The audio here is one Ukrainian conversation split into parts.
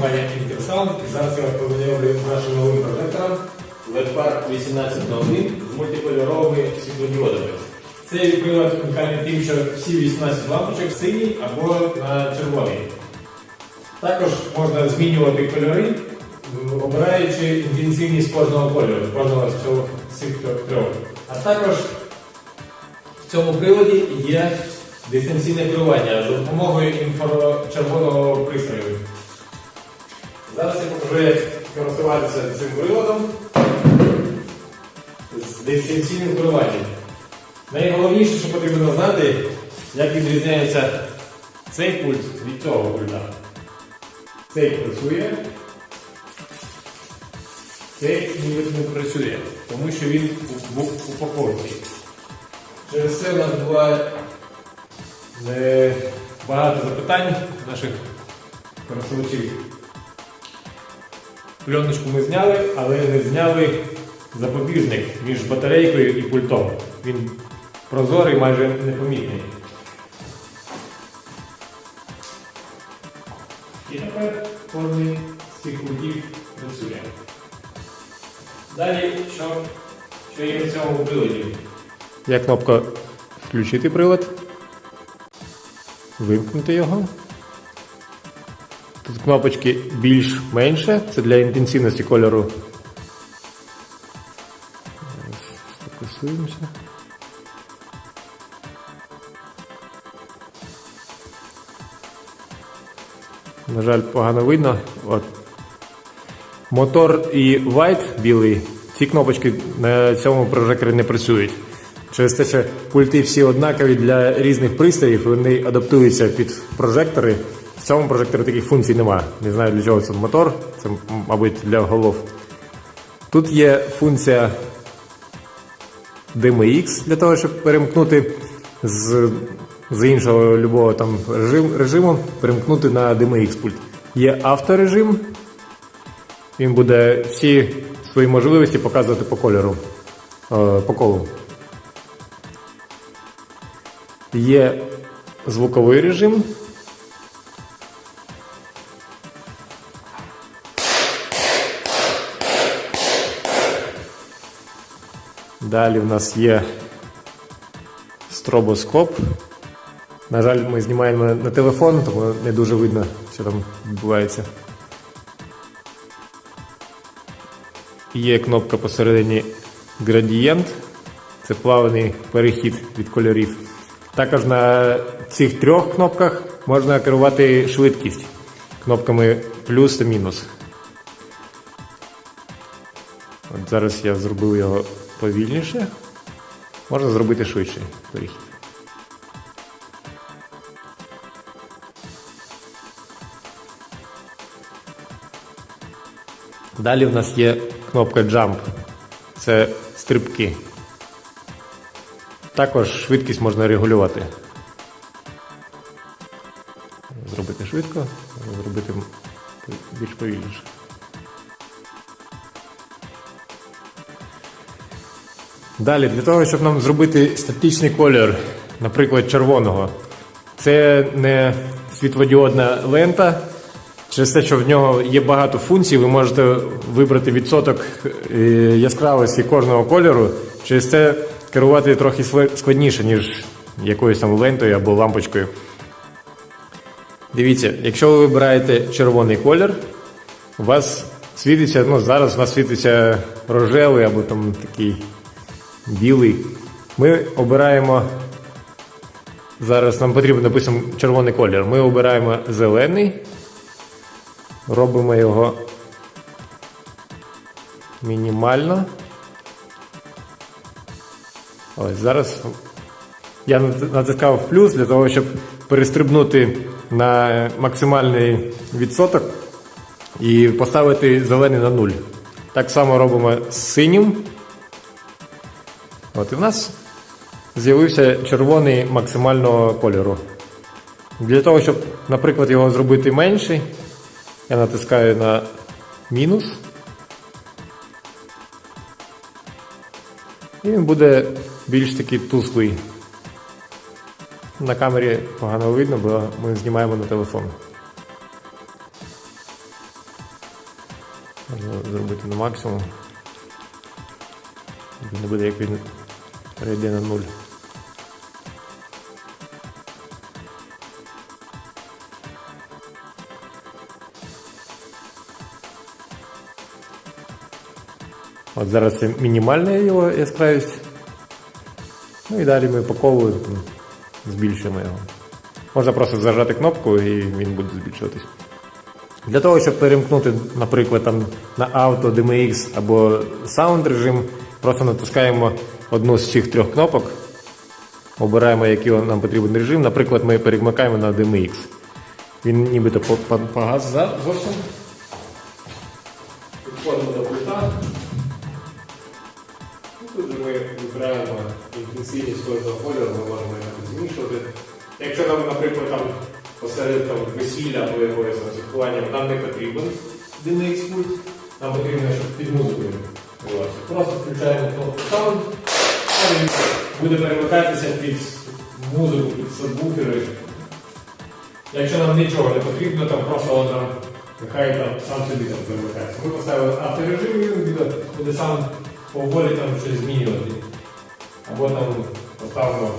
компанія Intersound. І зараз я з нашим новим прожектором LED-Par 1801 з мультикольоровими світлодіодами. Цей прилад унікальний тим, що всі 18 лампочок сині або на червоний. Також можна змінювати кольори, обираючи інтенсивність кожного кольору, кожного з цих трьох. А також в цьому приладі є дистанційне керування за допомогою інфрачервоного пристрою. Зараз я покажу, як користуватися цим приладом з дистанційним керуванням. Найголовніше, що потрібно знати, як відрізняється цей пульт від цього пульта. Цей працює, цей ніби не працює, тому що він у- упаковці. Через це у нас буває е, багато запитань наших користувачів. Пленочку ми зняли, але не зняли запобіжник між батарейкою і пультом. Він прозорий, майже непомітний. І тепер кожний з цих пультів працює. Далі, що, що є в цьому приладі? Є кнопка включити прилад, вимкнути його. Тут кнопочки більш-менше, це для інтенсивності кольору. Фокусуємося. На жаль, погано видно. От. Мотор і white білий, ці кнопочки на цьому прожекторі не працюють. Через те, що пульти всі однакові для різних пристроїв, вони адаптуються під прожектори. В цьому прожекторі таких функцій немає. Не знаю для чого це мотор, це, мабуть, для голов. Тут є функція DMX для того, щоб перемкнути з, з іншого любого там режим, режиму, перемкнути на DMX пульт. Є авторежим, він буде всі свої можливості показувати по кольору, е, по колу. Є звуковий режим. Далі в нас є стробоскоп. На жаль, ми знімаємо на телефон, тому не дуже видно, що там відбувається. Є кнопка посередині градієнт. Це плавний перехід від кольорів. Також на цих трьох кнопках можна керувати швидкість кнопками плюс та мінус. От зараз я зробив його повільніше. Можна зробити швидший перехід. Далі в нас є кнопка Jump. Це стрибки. Також швидкість можна регулювати. Зробити швидко, зробити більш повільніше. Далі, для того, щоб нам зробити статичний колір, наприклад, червоного, це не світлодіодна лента. Через те, що в нього є багато функцій, ви можете вибрати відсоток е, яскравості кожного кольору. Через це керувати трохи складніше, ніж якоюсь там лентою або лампочкою. Дивіться, якщо ви вибираєте червоний колір, у вас світиться, ну зараз у вас світиться рожевий або там такий білий. Ми обираємо. Зараз нам потрібен, допустимо, червоний колір. Ми обираємо зелений. Робимо його мінімально. Ось зараз я натискав плюс для того, щоб перестрибнути на максимальний відсоток і поставити зелений на нуль. Так само робимо з синім. От і в нас з'явився червоний максимального кольору. Для того, щоб, наприклад, його зробити менший, я натискаю на мінус. І він буде більш такий тусклий. На камері погано видно, бо ми знімаємо на телефон. Можна зробити на максимум. Не буде як він перейде на нуль. От зараз це мінімальна його яскравість. Ну і далі ми по збільшуємо його. Можна просто зажати кнопку і він буде збільшуватись. Для того, щоб перемкнути, наприклад, там, на авто, DMX або саунд режим, просто натискаємо одну з цих трьох кнопок, обираємо, який нам потрібен режим. Наприклад, ми перемикаємо на DMX. Він нібито по- по- погас зовсім. Підходимо до пульта. Тут ми вибираємо інтенсивність кожного кольору, ми можемо його змішувати. Якщо нам, наприклад, там посеред там, весілля або якогось святкування нам не потрібен DNX пульт, нам потрібно, щоб під музикою. Просто включаємо кнопку Sound, він буде перемикатися під музику, під сабвуфери. Якщо нам нічого не потрібно, там просто он там, нехай там сам собі там перемикається. Ми поставили авторежим і він буде, буде сам поволі там щось змінювати. Або там поставимо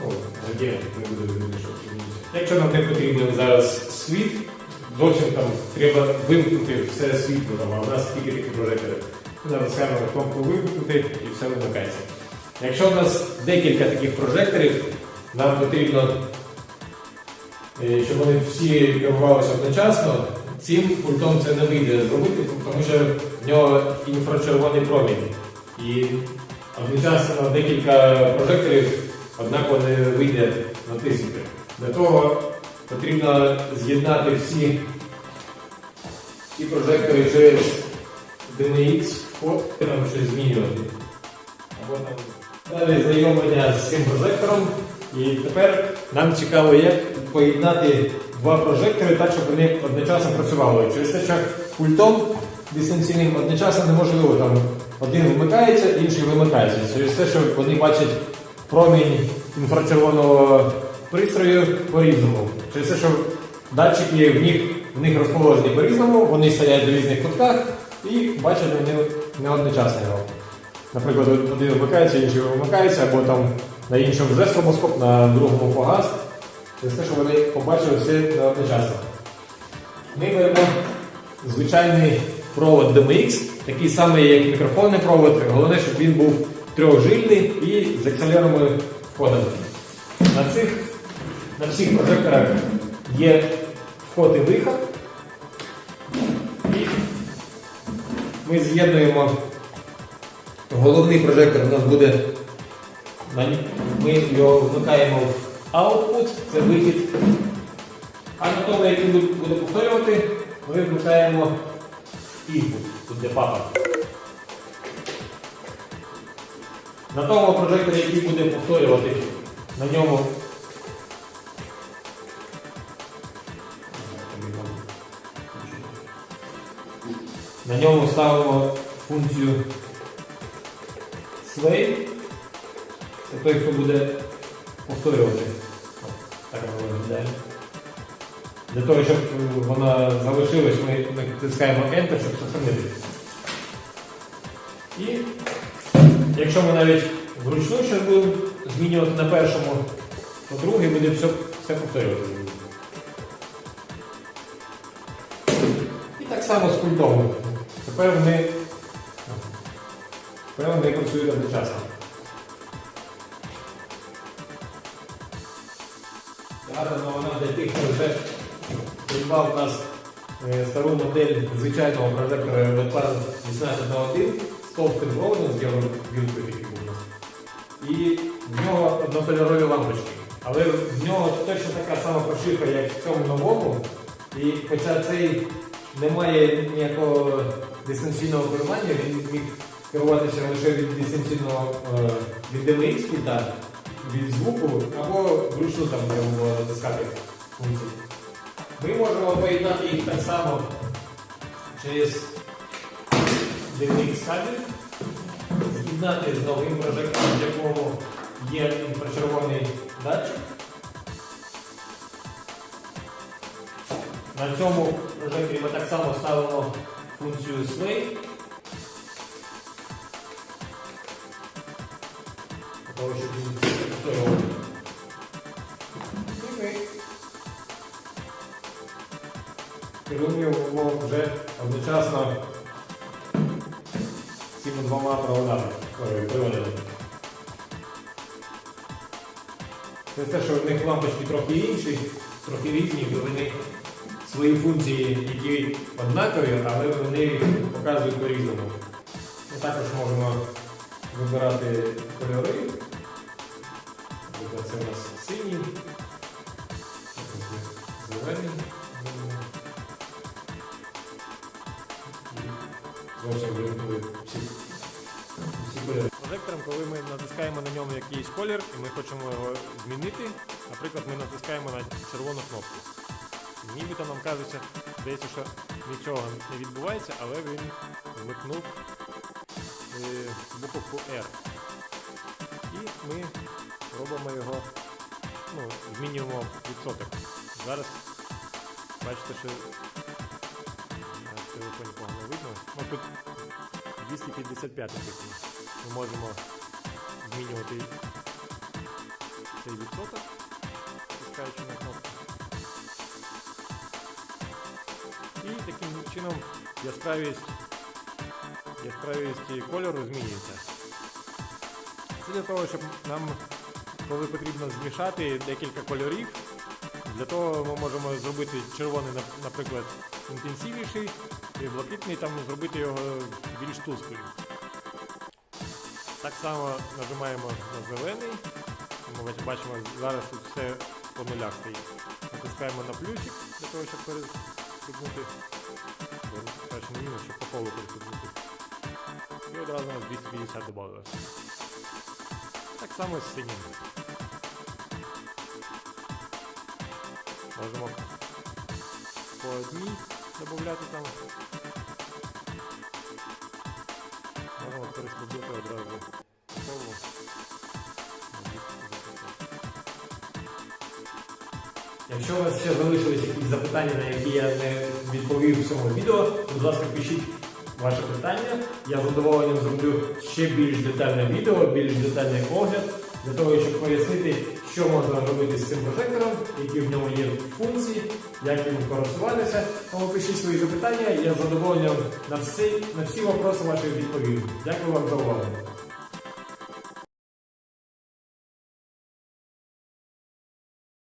ну, не буде що змінюється. Якщо нам не потрібен зараз світ, зовсім там треба вимкнути все світло, а у нас тільки такі прожектори. Натискаємо на кнопку вимкнути і все вимикається. Якщо у нас декілька таких прожекторів, нам потрібно Е, щоб вони всі керувалися одночасно, цим пультом це не вийде зробити, тому що в нього інфрачервоний промінь. І одночасно декілька прожекторів однаково не вийде натиснути. Для того потрібно з'єднати всі, всі прожектори через DNX вход, там щось змінювати. Далі знайомлення з цим прожектором. І тепер нам цікаво, як поєднати два прожектори так, щоб вони одночасно працювали. Через те, що пультом дистанційним одночасно неможливо там один вмикається, інший вимикається. Через те, що вони бачать промінь інфрачервоного пристрою по-різному. Через те, що датчики в них, в них розположені по-різному, вони стоять в різних кутках і бачать вони не одночасно його. Наприклад, один вмикається, інший вимикається, або там на іншому вже стробоскоп, на другому погас. Через те, що вони побачили все не одночасно. Ми беремо звичайний провод DMX, такий самий, як мікрофонний провод. Головне, щоб він був трьохжильний і з акселеровими входами. На, цих, на всіх прожекторах є вход і виход. Ми з'єднуємо головний прожектор у нас буде. Ми його вмикаємо в output, це вихід. А на тому, який буде повторювати, ми вмикаємо input, тут де папа. На тому прожекторі, який буде повторювати, на ньому. На ньому ставимо функцію slave. Це той, хто буде повторювати. Так воно виглядає. Для того, щоб вона залишилась, ми натискаємо Enter, щоб сохранити. І якщо ми навіть вручну щось будемо змінювати на першому, то другий буде все, все повторювати. І так само з пультом. Тепер вони, тепер вони працюють одночасно. Гарна новина для тих, хто вже придбав у нас е, стару модель звичайного прожектора Webplan 1801 з товстим проводом з євровілкою такий був. І в нього однокольорові лампочки. Але в нього точно така сама прошивка, як в цьому новому. І хоча цей не має ніякого дистанційного керування, він міг керуватися лише від дистанційного е, від DMX пульта, від звуку або вручну там треба натискати функції. Ми можемо поєднати їх так само через DMX кабель, з'єднати з новим прожектором, в якому є інфрачервоний датчик. На цьому прожекторі ми так само ставимо функцію він. І ми керуємо вже одночасно цими двома проводами, приводами. Це те, що в них лампочки трохи інші, трохи різні, бо вони свої функції, які однакові, але вони показують по-різному. Ми також можемо вибирати кольори. Це у нас синій, зелений. Зовсім всі, всі кольори. Прожектором, коли ми натискаємо на ньому якийсь колір і ми хочемо його змінити, наприклад, ми натискаємо на червону кнопку. Нібито нам кажеться, здається, що нічого не відбувається, але він вмикнув е, буковку R. І ми робимо його, ну, змінюємо відсоток. Зараз бачите, що на телефоні погано видно. Ну, тут 255 написано. Ми можемо змінювати цей відсоток, натискаючи на кнопку. І таким чином яскравість, яскравість кольору змінюється. Це для того, щоб нам, коли потрібно змішати декілька кольорів, для того ми можемо зробити червоний, наприклад, інтенсивніший, і блакитний там зробити його більш тусклим. Так само нажимаємо на зелений. Ми бач- бачимо, зараз тут все по нулях стоїть. Натискаємо на плюсик для того, щоб переступнути. Краще не мінус, щоб по колу переступнути. І одразу у нас 250 додалося. Так само з синім. Можемо по одній додати там. Можемо переступити одразу по колу. Якщо у вас ще залишились якісь запитання, на які я не відповів в цьому відео, будь ласка, пишіть ваше питання. Я з задоволенням зроблю ще більш детальне відео, більш детальний огляд для того, щоб пояснити, що можна робити з цим прожектором, які в ньому є функції, як їм користуватися. Тому пишіть свої запитання, я задоволенням на всі, на всі вопроси ваші відповім. Дякую вам за увагу.